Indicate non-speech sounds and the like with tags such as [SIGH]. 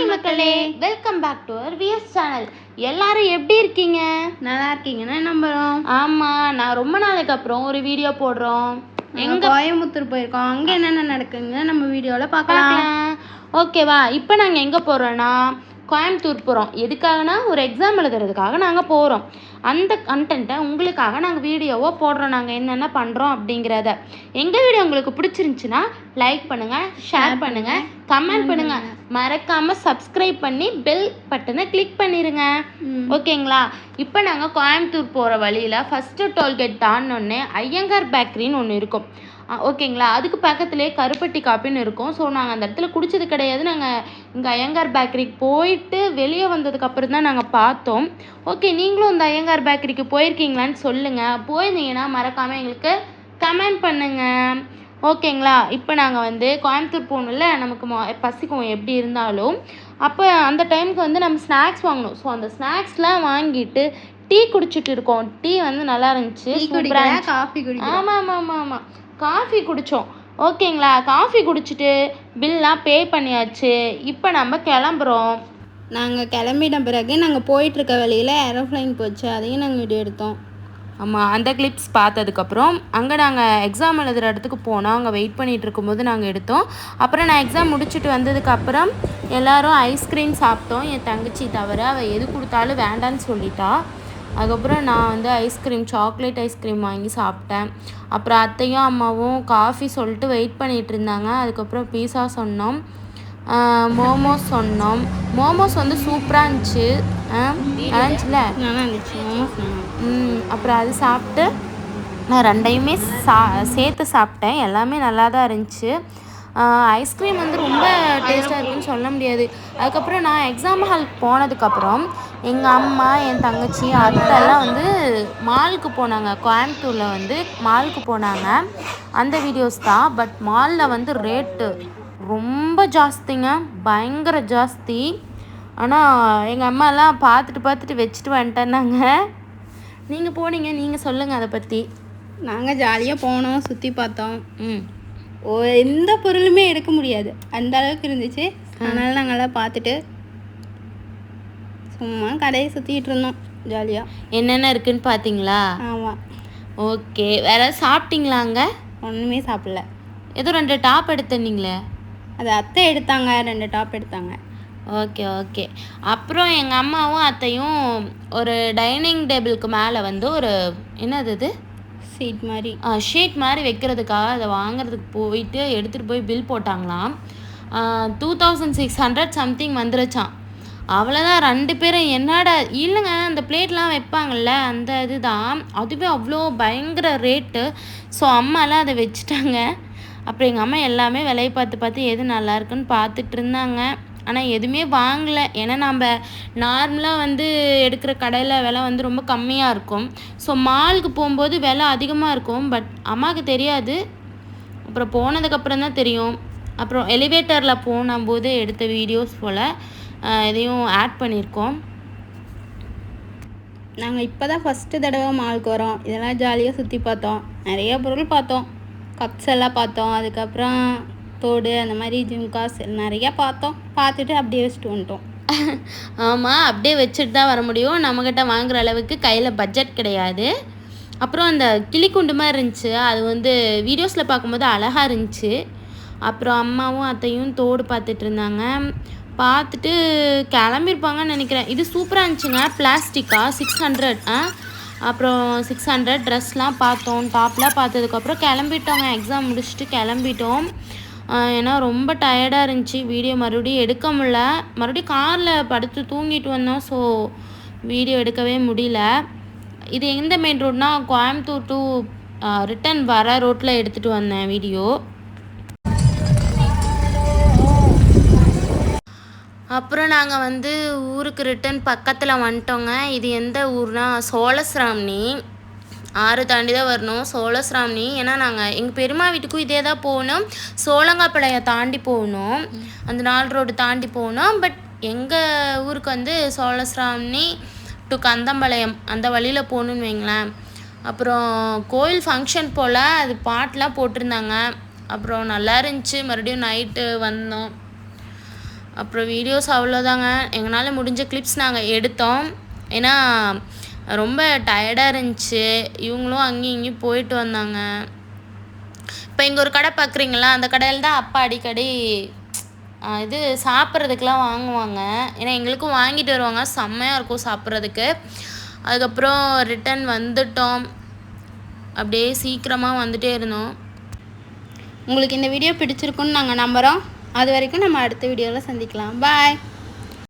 Hi மக்களே welcome back to our VS channel எல்லாரும் எப்படி இருக்கீங்க? நல்லா இருக்கீங்கன்னு நம்புறோம்? ஆமாம் நான் ரொம்ப நாளைக்கு அப்புறம் ஒரு வீடியோ போடுறோம். எங்க கோயம்புத்தூர் போயிருக்கோம். அங்க என்னென்ன நடக்குங்க? நம்ம வீடியோல பார்க்கலாம். பார்க்கலாம். ஓகேவா இப்போ நாங்கள் எங்கே போகிறோன்னா கோயம்புத்தூர் போகிறோம் எதுக்காகனா ஒரு எக்ஸாம் எழுதுறதுக்காக நாங்கள் போகிறோம் அந்த கண்டென்ட்டை உங்களுக்காக நாங்கள் வீடியோவாக போடுறோம். நாங்கள் என்னென்ன பண்ணுறோம் அப்படிங்கிறத. எங்கள் வீடியோ உங்களுக்கு பிடிச்சிருந்துச்சுன்னா லைக் பண்ணுங்கள் ஷேர் பண்ணுங்கள் கமெண்ட் பண்ணுங்கள் மறக்காமல் சப்ஸ்கிரைப் பண்ணி பெல் பட்டனை கிளிக் பண்ணிடுங்க ஓகேங்களா? இப்போ நாங்கள் கோயம்புத்தூர் போகிற வழியில் ஃபஸ்ட்டு டோல்கேட் தாண்டினோடனே ஐயங்கார் பேக்கரின்னு ஒன்று இருக்கும். ஓகேங்களா? அதுக்கு பக்கத்துலேயே கருப்பட்டி காப்பின்னு இருக்கும். ஸோ நாங்கள் அந்த இடத்துல குடிச்சது கிடையாது. நாங்கள் இங்கே ஐயங்கார் பேக்கரிக்கு போயிட்டு வெளியே வந்ததுக்கு அப்புறம் தான் நாங்கள் பார்த்தோம். ஓகே நீங்களும் இந்த ஐயங்கார் பேக்கரிக்கு போயிருக்கீங்களான்னு சொல்லுங்கள் போயிருந்தீங்கன்னா மறக்காமல் எங்களுக்கு கமெண்ட் பண்ணுங்கள் ஓகேங்களா? இப்போ நாங்கள் வந்து கோயம்புத்தூர் போகணும்ல நமக்கு மொ பசிக்கும் எப்படி இருந்தாலும். அப்போ அந்த டைமுக்கு வந்து நம்ம ஸ்நாக்ஸ் வாங்கணும். ஸோ அந்த ஸ்நாக்ஸ்லாம் வாங்கிட்டு டீ குடிச்சிட்டு இருக்கோம். டீ வந்து நல்லா இருந்துச்சு. காஃபி குடிக்கிறோம் ஆமாம் ஆமாம் ஆமாம் ஆமாம் காஃபி குடித்தோம் ஓகேங்களா? காஃபி குடிச்சிட்டு பில்லாம் பே பண்ணியாச்சு. இப்போ நம்ம கிளம்புறோம். நாங்க கிளம்பிட்ட பிறகு நாங்க போயிட்டு இருக்க வழியில ஏரோப்ளைன் போச்சு. அதையும் நாங்க வீடியோ எடுத்தோம். ஆமாம் அந்த கிளிப்ஸ் பார்த்ததுக்கப்புறம் அங்கே நாங்கள் எக்ஸாம் எழுதுகிற இடத்துக்கு போனோம். அங்கே வெயிட் பண்ணிகிட்டு இருக்கும்போது நாங்கள் எடுத்தோம். அப்புறம் நான் எக்ஸாம் முடிச்சுட்டு வந்ததுக்கப்புறம் எல்லோரும் ஐஸ்கிரீம் சாப்பிட்டோம். என் தங்கச்சி தவிர அவள் எது கொடுத்தாலும் வேண்டான்னு சொல்லிட்டா. அதுக்கப்புறம் நான் வந்து ஐஸ்கிரீம் சாக்லேட் ஐஸ்கிரீம் வாங்கி சாப்பிட்டேன். அப்புறம் அத்தையும் அம்மாவும் காஃபி சொல்லிட்டு வெயிட் பண்ணிகிட்டு இருந்தாங்க. அதுக்கப்புறம் பீஸா சொன்னோம். மோமோஸ் சொன்னோம். மோமோஸ் வந்து சூப்பராக இருந்துச்சு. இருந்துச்சுல நல்லா இருந்துச்சு மோமோஸ் அப்புறம் அது சாப்பிட்டு நான் ரெண்டையுமே சா சேர்த்து சாப்பிட்டேன். எல்லாமே நல்லா தான் இருந்துச்சு ஐஸ்கிரீம் வந்து ரொம்ப டேஸ்ட்டாக இருக்குன்னு சொல்ல முடியாது. அதுக்கப்புறம் நான் எக்ஸாம் ஹாலுக்கு போனதுக்கப்புறம் எங்கள் அம்மா என் தங்கச்சி அத்தைலாம் வந்து மாலுக்கு போனாங்க. கோயம்புத்தூரில் வந்து மாலுக்கு போனாங்க. அந்த வீடியோஸ் தான். பட் மாலில் வந்து ரேட்டு ரொம்ப ஜாஸ்திங்க. பயங்கர ஜாஸ்தி. ஆனால் எங்கள் அம்மாலாம் பார்த்துட்டு பார்த்துட்டு வச்சுட்டு வந்துட்டேன்னாங்க நீங்கள் போனீங்க நீங்கள் சொல்லுங்கள் அதை பற்றி நாங்க ஜாலியா போனோம் சுத்தி பார்த்தோம். ம். ஓ எந்த பொருளுமே எடுக்க முடியாது. அந்த அளவுக்கு இருந்துச்சு. அதனால நாங்கெல்லாம் பார்த்துட்டு சும்மா கடையை சுத்திட்டு இருந்தோம் ஜாலியா. என்னென்ன இருக்குன்னு பார்த்தீங்களா? ஆமா. ஓகே. வேற சாப்பிட்டீங்களாங்க ஒண்ணுமே சாப்பிடல. ஏதோ ரெண்டு டாப் எடுத்துனீங்களே அது அத்தை எடுத்தாங்க ரெண்டு டாப் எடுத்தாங்க. Okay okay. அப்புறம் எங்கள் அம்மாவும் அத்தையும் ஒரு டைனிங் டேபிளுக்கு மேலே வந்து ஒரு என்னது இது? சீட் மாதிரி. ஷீட் மாதிரி வைக்கிறதுக்காக அதை வாங்குறதுக்கு போயிட்டு எடுத்துகிட்டு போய் bill போட்டாங்களாம். Two thousand six hundred something வந்துருச்சான் அவ்வளோதான் ரெண்டு பேரும் என்னடா இல்லைங்க அந்த பிளேட்லாம் வைப்பாங்கல்ல அந்த இதுதான். அதுவே அவ்வளோ பயங்கர ரேட்டு ஸோ அம்மாலாம் அதை வச்சுட்டாங்க. அப்புறம் எங்கள் அம்மா எல்லாமே விலையை பார்த்து பார்த்து எது நல்லா இருக்குன்னு பார்த்துட்டு இருந்தாங்க. ஆனால் எதுவுமே வாங்கலை. ஏன்னா நம்ம நார்மலாக வந்து எடுக்கிற கடையில் விலை வந்து ரொம்ப கம்மியாக இருக்கும். ஸோ மாலுக்கு போகும்போது விலை அதிகமாக இருக்கும். பட் அம்மாவுக்கு தெரியாது. அப்புறம் போனதுக்கப்புறம் தான் தெரியும். அப்புறம் எலிவேட்டரில் போனபோது எடுத்த வீடியோஸ் போல் இதையும் ஆட் பண்ணியிருக்கோம். நாங்கள் இப்போ தான் ஃபஸ்ட்டு தடவை மாலுக்கு வரோம். இதெல்லாம் ஜாலியாக சுற்றி பார்த்தோம். நிறைய பொருள் பார்த்தோம். கப்ஸ் எல்லாம் பார்த்தோம். அதுக்கப்புறம் தோடு அந்த மாதிரி ஜிம்காஸ் நிறையா பார்த்தோம். பார்த்துட்டு அப்படியே வச்சுட்டு வந்துட்டோம். [LAUGHS] ஆமாம் அப்படியே வச்சுட்டு தான் வர முடியும். நம்மக்கிட்ட வாங்குற அளவுக்கு கையில் பட்ஜெட் கிடையாது. அப்புறம் அந்த கிளிக்குண்டு மாதிரி இருந்துச்சு. அது வந்து வீடியோஸில் பார்க்கும்போது அழகாக இருந்துச்சு. அப்புறம் அம்மாவும் அத்தையும் தோடு பார்த்துட்டு இருந்தாங்க. பார்த்துட்டு கிளம்பியிருப்பாங்கன்னு நினைக்கிறேன். இது சூப்பராக இருந்துச்சுங்க. பிளாஸ்டிக்கா சிக்ஸ் ஹண்ட்ரட் ஆ? அப்புறம் சிக்ஸ் ஹண்ட்ரட் ட்ரெஸ்லாம் பார்த்தோம். டாப்லாம் பார்த்ததுக்கப்புறம் கிளம்பிட்டோங்க. எக்ஸாம் முடிச்சுட்டு கிளம்பிட்டோம். ஏன்னா ரொம்ப டயர்டாக இருந்துச்சு. வீடியோ மறுபடியும் எடுக்க முடில மறுபடியும் காரில் படுத்து தூங்கிட்டு வந்தோம். ஸோ வீடியோ எடுக்கவே முடியல. இது எந்த மெயின் ரோட்னால் கோயம்புத்தூர் டு ரிட்டன் வர ரோட்டில் எடுத்துகிட்டு வந்தேன் வீடியோ அப்புறம் நாங்கள் வந்து ஊருக்கு ரிட்டன் பக்கத்தில் வந்துட்டோங்க. இது எந்த ஊர்னா சோழசிராமணி ஆறு தாண்டி தான் வரணும் சோழசிராமணி ஏன்னா நாங்கள் எங்கள் பெருமா வீட்டுக்கும் இதே தான் போகணும். சோழங்காப்பாளையம் தாண்டி போகணும். அந்த நாலு ரோடு தாண்டி போகணும். பட் எங்கள் ஊருக்கு வந்து சோழசிராமணி டு கந்தம்பாளையம் அந்த வழியில் போகணுன்னு வைங்களேன். அப்புறம் கோயில் ஃபங்க்ஷன் போல் அது பாட்டெலாம் போட்டிருந்தாங்க. அப்புறம் நல்லா இருந்துச்சு. மறுபடியும் நைட்டு வந்தோம். அப்புறம் வீடியோஸ் அவ்வளோதாங்க எங்களால் முடிஞ்ச கிளிப்ஸ் நாங்கள் எடுத்தோம். ஏன்னா ரொம்ப டயர்டாக இருந்துச்சு. இவங்களும் அங்கேயும் இங்கேயும் போயிட்டு வந்தாங்க. இப்போ இங்கே ஒரு கடை பார்க்குறீங்களா அந்த கடையில் தான் அப்பா அடிக்கடி இது சாப்பிட்றதுக்கெலாம் வாங்குவாங்க. ஏன்னா எங்களுக்கும் வாங்கிட்டு வருவாங்க. செம்மையாக இருக்கும் சாப்பிட்றதுக்கு. அதுக்கப்புறம் ரிட்டன் வந்துட்டோம். அப்படியே சீக்கிரமாக வந்துகிட்டே இருந்தோம். உங்களுக்கு இந்த வீடியோ பிடிச்சிருக்குன்னு நாங்கள் நம்புகிறோம் அது வரைக்கும் நம்ம அடுத்த வீடியோவில் சந்திக்கலாம். பாய்